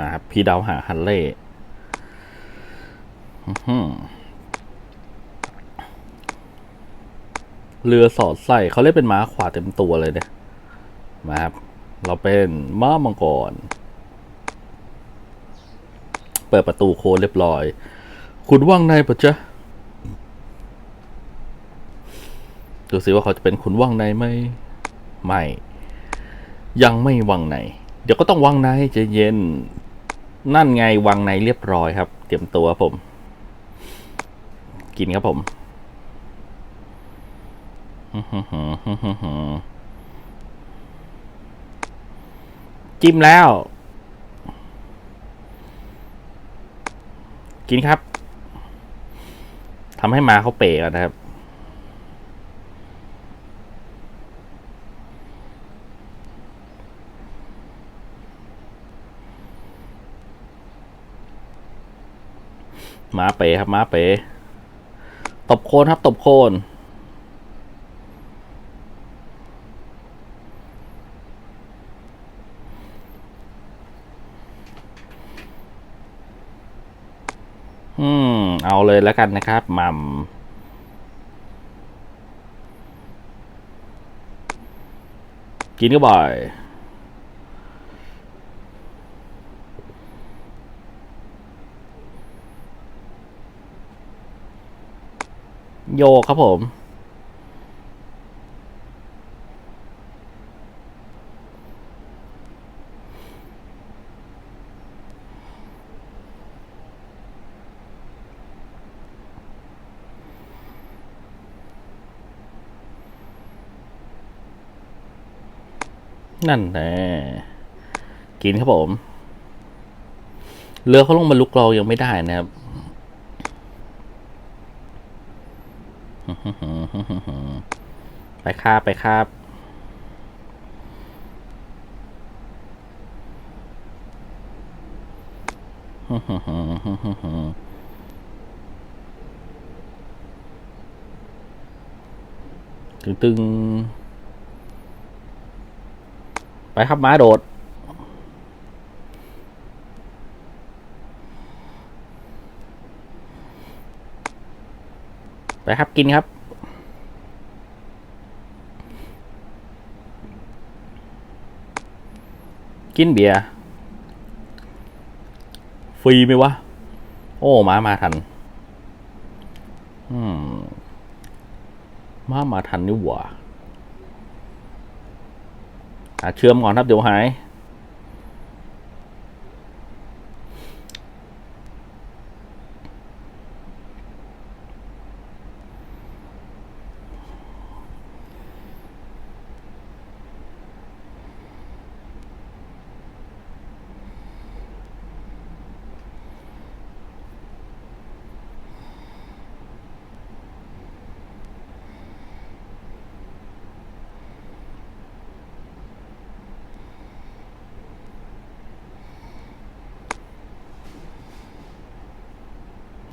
มาครับ พี่ดาวหาฮันเล่เรือสอดไส้เขาเรียกเป็นม้าขวาเต็มตัวเลยเนี่ยมาครับ เราเป็นม้ามังกร เปิดประตูโค้ดเรียบร้อย คุณว่างในปะจ๊ะดูสิว่าเขาจะเป็นคุณว่างในไหมไม่ ยังไม่วังใน เดี๋ยวก็ต้องวังในใจเย็น นั่นไงวังในเรียบร้อยครับ เตรียมตัวผม กินครับผมจิ้มแล้ว กินครับทำให้มาเขาเป๋ก่อนนะครับ ห มาเป๋ครับหมาเป๋ตบโคนครับตบโคนอืม เอาเลยแล้วกันนะครับมัมกินก็บ่อย โยครับผม นั่นแน่กินครับผม เรือเขาลงมาลุกเรายังไม่ได้นะครับ ไปคาบไปคาบตึงตึงๆไปครับม้าโดด ครับกินครับ กินเบียร์ฟรีไหมวะ โอ้มามาทัน อืมมามาทันนี่หว่าหาเชื่อมก่อนครับเดี๋ยวหาย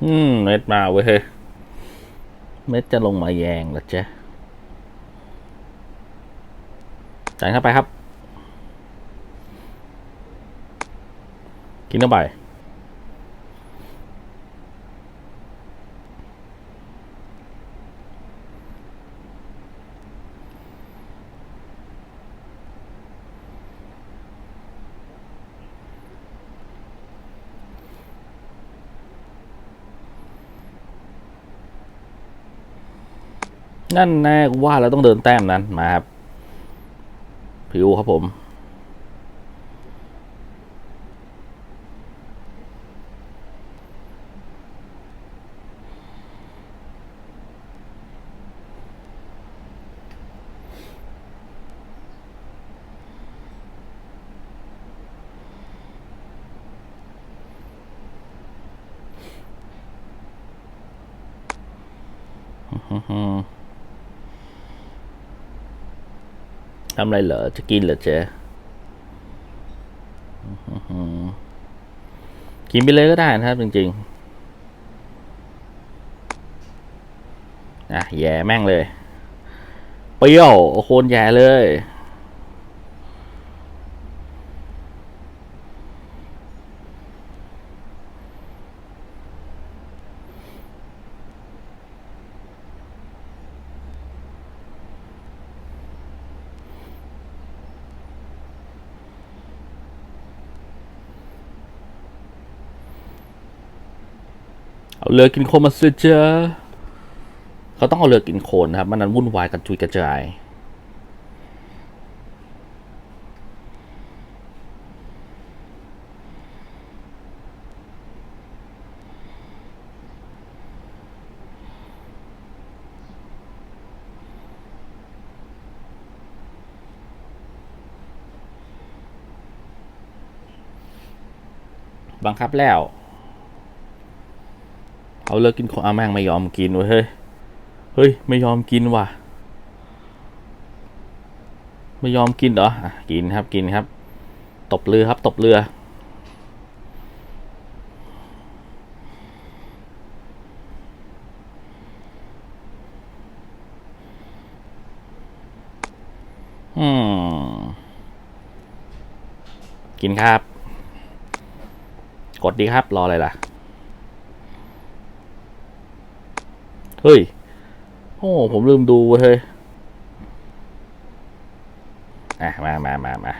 อืม เม็ดมาเว้ยเฮเม็ดจะลงมาแยงหรอเจ๊จ่ายเข้าไปครับ กินเข้าไป นั่นแน่กูว่าแล้วต้องเดินแต้มนั้นมาครับ ผิวครับผม ทำอะไรเหรอ จะกินเหรอเจ๊กินไปเลยก็ได้นะครับ จริง ๆ อะ แย่แม่งเลย เปรี้ยวโอ้โคนแย่เลย เอาเรือกินโคลนมาสิเจ้าเขาต้องเอาเรือกินโคลนนะครับมันนั้นวุ่นวายกันจุยกระจายบังคับแล้ว เอาเลิกกินของอาแม่งไม่ยอมกินเว้ยเฮ้ยเฮ้ยไม่ยอมกินว่ะ ไม่ยอมกินเหรออะกินครับกินครับ ตบเรือครับตบเรืออืมกินครับ กดดีครับ รออะไรล่ะ เฮ้ย โอ้ ผมลืมดูเว้ยเฮ้ย อะ มามามามา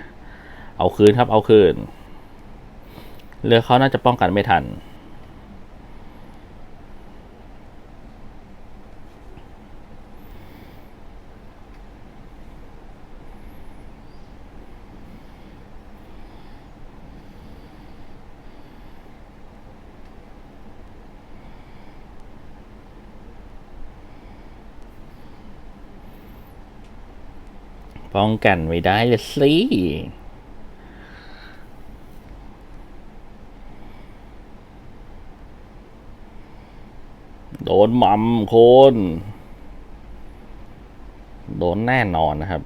เอาคืนครับ เอาคืน เรือเขาน่าจะป้องกันไม่ทัน ป้องกันไม่ได้เลยสิโดนมัมโคนโดนแน่นอนนะครับ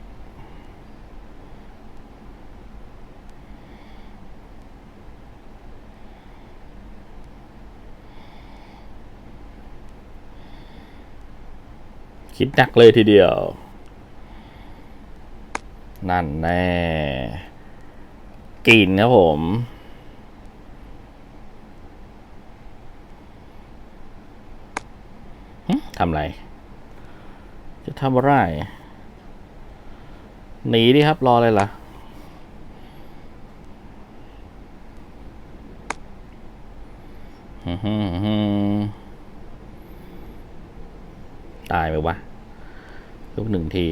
คิดหนักเลยทีเดียว นั่นแน่กลิ่นครับผม ทำไร จะทำอะไร หนีดิครับ รออะไรล่ะตายไหมวะลูกหนึ่งที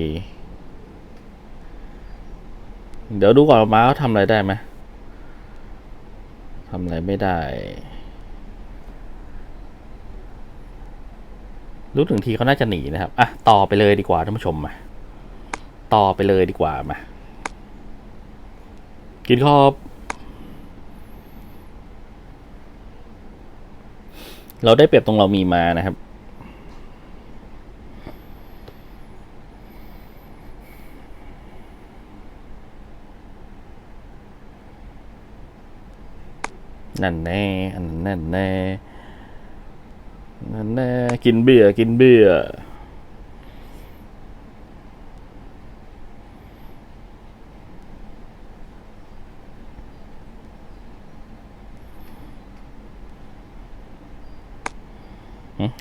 เดี๋ยวดูก่อนม้าเขาทำอะไรได้ไหมทำอะไรไม่ได้ รู้ถึงทีเขาน่าจะหนีนะครับ อะ ต่อไปเลยดีกว่าท่านผู้ชมมา ต่อไปเลยดีกว่ามา กินขอบ เราได้เปรียบตรงเรามีมานะครับ นั่นแน่อันนั่นแน่นั่นแน่กินเบียร์กินเบียร์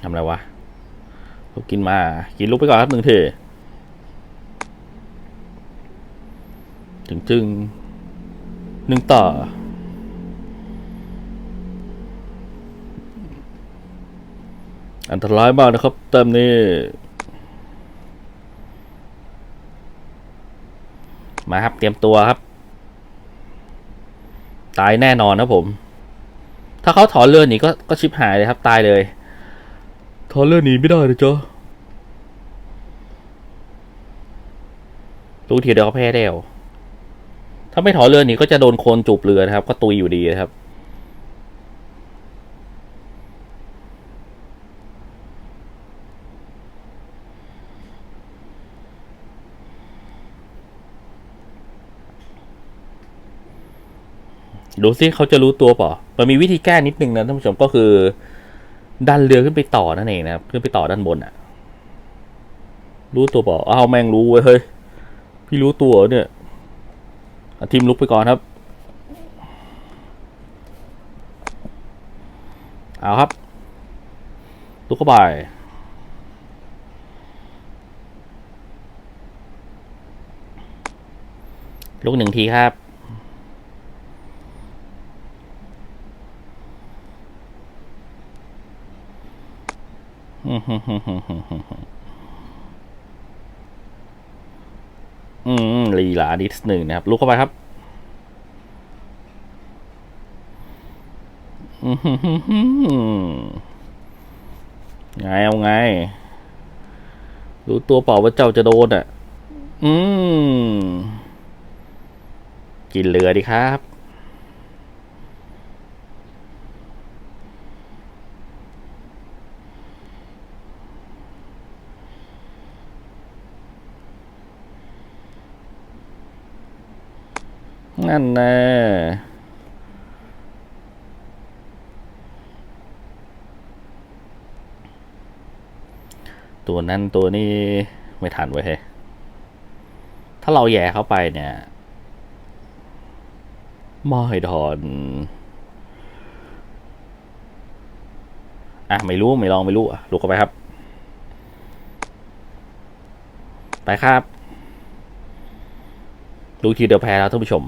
ทำอะไรวะลูกกินมา กินลูกไปก่อนครับหนึ่งเทจึงจึงหนึ่งต่อ อันตรายมากนะครับเต็มนี้ มาครับเตรียมตัวครับ ตายแน่นอนนะผม ถ้าเขาถอนเรือหนีก็ก็ชิบหายเลยครับ ตายเลย ถอนเรือหนีไม่ได้เลยจ้ะรู้ทีเดียวก็แพ้เดียวถ้าไม่ถอนเรือหนีก็จะโดนโคลนจูบเรือนะครับ ก็ตุยอยู่ดีนะครับ ดูซิเขาจะรู้ตัวเปล่ามันมีวิธีแก้นิดนึงนะท่านผู้ชมก็คือดันเรือขึ้นไปต่อนั่นเองนะครับขึ้นไปต่อด้านบนอะรู้ตัวเปล่าอ้าวแม่งรู้เว้ยเฮ้ยพี่รู้ตัวเนี่ยทีมลุกไปก่อนครับเอาครับลุกเข้าไปลุกหนึ่งทีครับ อืมลีลานิดหนึ่งนะครับ ลุกเข้าไปครับไงเอาไง รู้ตัวเปล่าว่าเจ้าจะโดนอะ อืม กินเรือดีครับ นั่นแน่ตัวนั้นตัวนี้ไม่ทันไว้เฮ้ถ้าเราแย่เข้าไปเนี่ยไม่ทอนอะ ไม่รู้ไม่ลองไม่รู้อะลุกเข้าไปครับ ไปครับ ดูทีเดียวแพ้แล้วท่านผู้ชม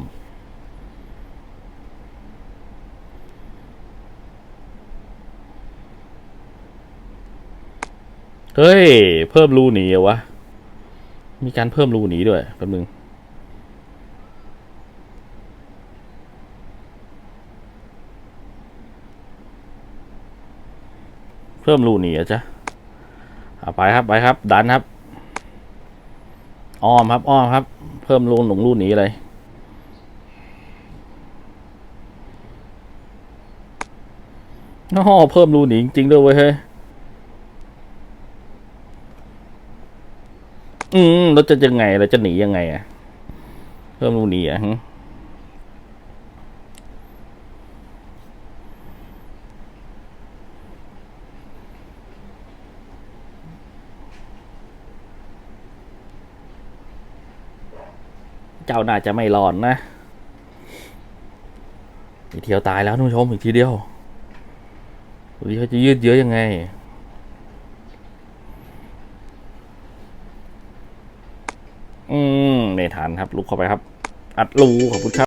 เฮ้ย เพิ่มรูหนีเหรอวะ มีการเพิ่มรูหนีด้วยแป๊บนึงเพิ่มรูหนีอะจ๊ะเอาไปครับไปครับ ดันครับ อ้อมครับอ้อมครับ เพิ่มรูหลงรูหนีเลยโอ้โหเพิ่มรูหนีจริงๆด้วยเว้ยเฮ้ย อืมเราจะยังไงเราจะหนียังไงอะเพิ่มรูหนีอะเจ้าน่าจะไม่รอดนะอีกเทียวตายแล้วท่านผู้ชมอีกทีเดียวดูดิเขาจะยืดเยื้อยังไง อืมไม่ทันครับลุกเข้าไปครับ อัดรูขอบคุณครับ